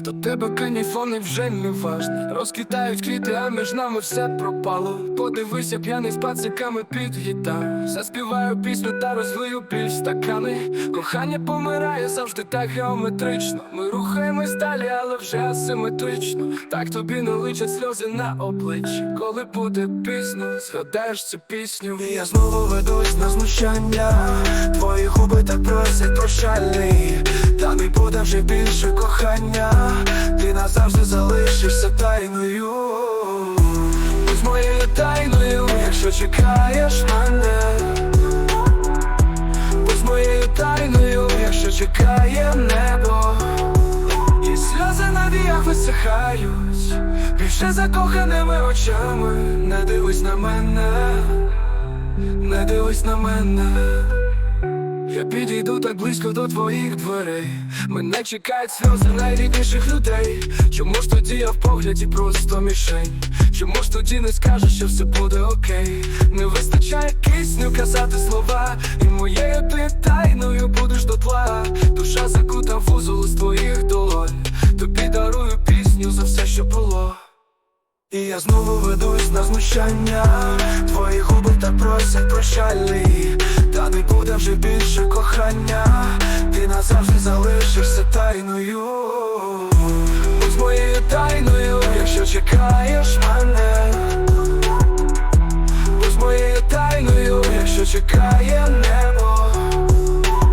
До тебе каніфони вже не важні. Розкидають квіти, а між нами все пропало. Подивися, п'яний з пациками під гітару. Заспіваю пісню та розлию біль стакани. Кохання помирає завжди так геометрично. Ми рухаємось далі, але вже асиметрично. Так тобі не личать сльози на обличчі. Коли буде пізно, згадаєш цю пісню. І я знову ведусь на знущання. Твої губи так просять прощальний Та не буде вже більше кохання. Ти назавжди залишишся тайною. Будь моєю тайною, якщо чекаєш мене. Будь моєю тайною, якщо чекає небо. І сльози на віях висихають. Більше закоханими очами. Не дивись на мене. Не дивись на мене. Я підійду так близько до твоїх дверей. Мене чекають сльози найрідніших людей. Чому ж тоді я в погляді просто мішень? Чому ж тоді не скажеш, що все буде окей? Не вистачає кисню казати слова, і моєю ти тайною будеш дотла. Душа закута в вузол з твоїх долонь. Тобі дарую пісню за все, що було. І я знову ведусь на знущання Твої губи так просять прощальний Та не буде вже більше кохання. Ти назавжди залишишся тайною. Будь моєю тайною, якщо чекаєш мене. Будь моєю тайною, якщо чекає небо.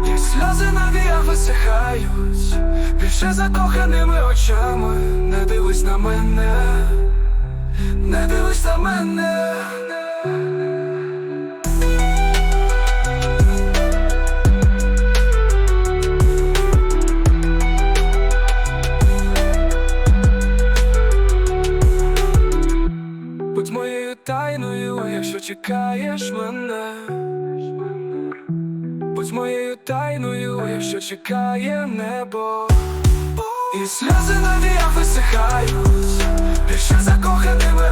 І сльози на віях висихають. Більше закоханими очами. Не дивись на мене. Не дивись на мене. Чекаєш мене. Будь моєю тайною, якщо чекає небо. І сльози на віях висихають Більше закоханими